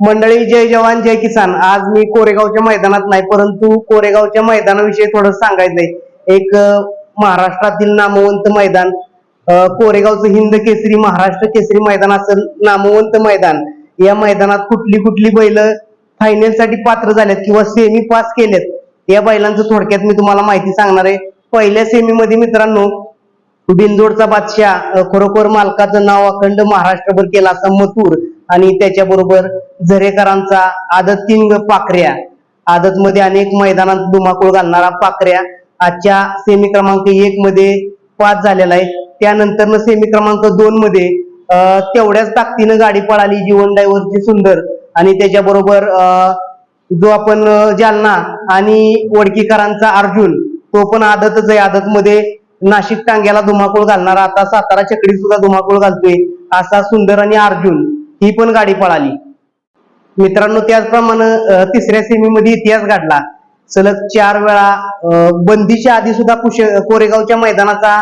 मंडळी जय जवान जय किसान. आज मी कोरेगावच्या मैदानात नाही परंतु कोरेगावच्या मैदानाविषयी थोडं सांगायचंय. एक महाराष्ट्रातील नामवंत मैदान कोरेगावचं हिंद केसरी महाराष्ट्र केसरी मैदान असं नामवंत मैदान. या मैदानात कुठली कुठली बैल फायनलसाठी पात्र झालेत किंवा सेमी पास केलेत या बैलांचं थोडक्यात मी तुम्हाला माहिती सांगणार आहे. पहिल्या सेमीमध्ये मित्रांनो बिंदोडचा बादशाह खरोखर मालकाचं नाव अखंड महाराष्ट्रभर केला असा मथुर आणि त्याच्याबरोबर झरेकरांचा आदत किंग पाखऱ्या. आदत मध्ये अनेक मैदानात धुमाकूळ घालणारा पाखऱ्या. आजच्या सेमी क्रमांक एक मध्ये पास झालेला आहे. त्यानंतर सेमी क्रमांक दोन मध्ये तेवढ्याच ताकदीनं गाडी पळाली जीवन डायव्हरची सुंदर. आणि त्याच्याबरोबर जो आपण जालना आणि वडकीकरांचा अर्जुन तो पण आदतच आहे. आदत मध्ये नाशिक टांग्याला धुमाकूळ घालणारा आता सातारा चकडी सुद्धा धुमाकूळ घालतोय असा सुंदर आणि अर्जुन. ही पण गाडी पळाली. मित्रांनो त्याचप्रमाणे तिसऱ्या सेमीमध्ये इतिहास घडला. सलग चार वेळा बंदीच्या आधी सुद्धा कुश कोरेगावच्या मैदानाचा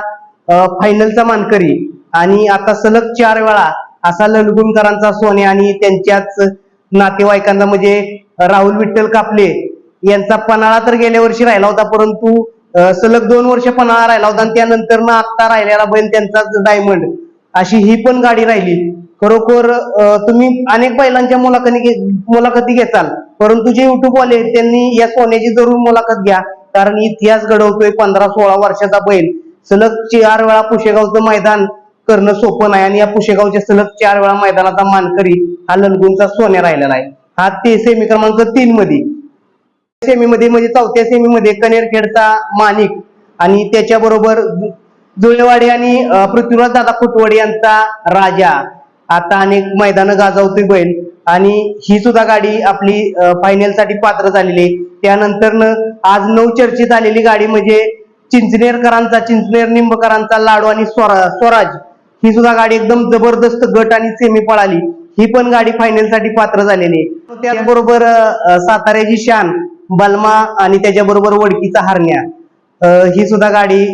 फायनलचा मानकरी. आणि आता सलग चार वेळा असा ललगुणकरांचा सोने आणि त्यांच्याच नातेवाईकांचा म्हणजे राहुल विठ्ठल कापले यांचा पन्हाळा तर गेल्या वर्षी राहिला होता परंतु सलग दोन वर्ष पन्हाळा राहिला होता आणि त्यानंतर ना आत्ता राहिलेला बैल त्यांचाच डायमंड अशी ही पण गाडी राहिली. खरोखर तुम्ही अनेक बैलांच्या मुलाखती घे- मुलाखती घेताल. परंतु जे युट्यूब वाले त्यांनी या सोन्याची जरूर मुलाखत घ्या. कारण इतिहास घडवतोय पंधरा सोळा वर्षाचा बैल. सलग चार वेळा पुशेगावचं मैदान करणं सोपं नाही आणि या पुशेगावच्या सलग चार वेळा मैदानाचा मानकरी हा ललगुणचा सोन्या राहिलेला आहे. हा ते सेमी क्रमांक तीन मध्ये. सेमीमध्ये म्हणजे चौथ्या सेमीमध्ये कनेरखेडचा मानिक आणि त्याच्याबरोबर जुळेवाडे जुळेवाडी आणि पृथ्वीराज दादा फुटवडी यांचा राजा. आता अनेक मैदानं गाजवतोय बैल. आणि ही सुद्धा गाडी आपली फायनलसाठी पात्र झालेली आहे. त्यानंतर आज नऊ चर्चेत आलेली गाडी म्हणजे चिंचनेरकरांचा चिंचनेर निंबकरांचा लाडू आणि स्वरा स्वराज. ही सुद्धा गाडी एकदम जबरदस्त गट आणि सेमी पळाली. ही पण गाडी फायनलसाठी पात्र झालेली आहे. त्याचबरोबर साताऱ्याची शान बलमा आणि त्याच्याबरोबर वडकीचा हरण्या. ही सुद्धा गाडी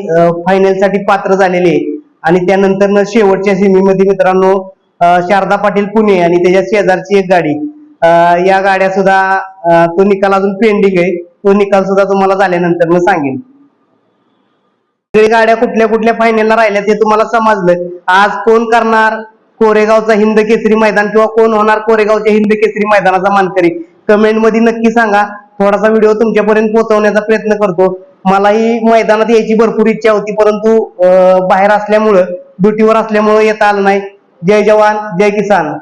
फायनलसाठी पात्र झालेली आहे. आणि त्यानंतर शेवटच्या सेमीमध्ये मित्रांनो शारदा पाटील पुणे आणि त्याच्या शेजारची एक गाडी. अं, या गाड्या सुद्धा तो निकाल अजून पेंडिंग आहे. तो निकाल सुद्धा तुम्हाला झाल्यानंतर मी सांगेन. गाड्या कुठल्या कुठल्या फायनलला राहिल्या ते तुम्हाला समजलं. आज कोण करणार? कोरेगावचा हिंद केसरी मैदान किंवा कोण होणार कोरेगावच्या हिंद केसरी मैदानाचा मानकरी? कमेंटमध्ये नक्की सांगा. थोडासा व्हिडिओ तुमच्यापर्यंत पोहोचवण्याचा प्रयत्न करतो. मलाही मैदानात यायची भरपूर इच्छा होती परंतु बाहेर असल्यामुळं ड्युटीवर असल्यामुळं येता आलं नाही. जय जवान जय किसान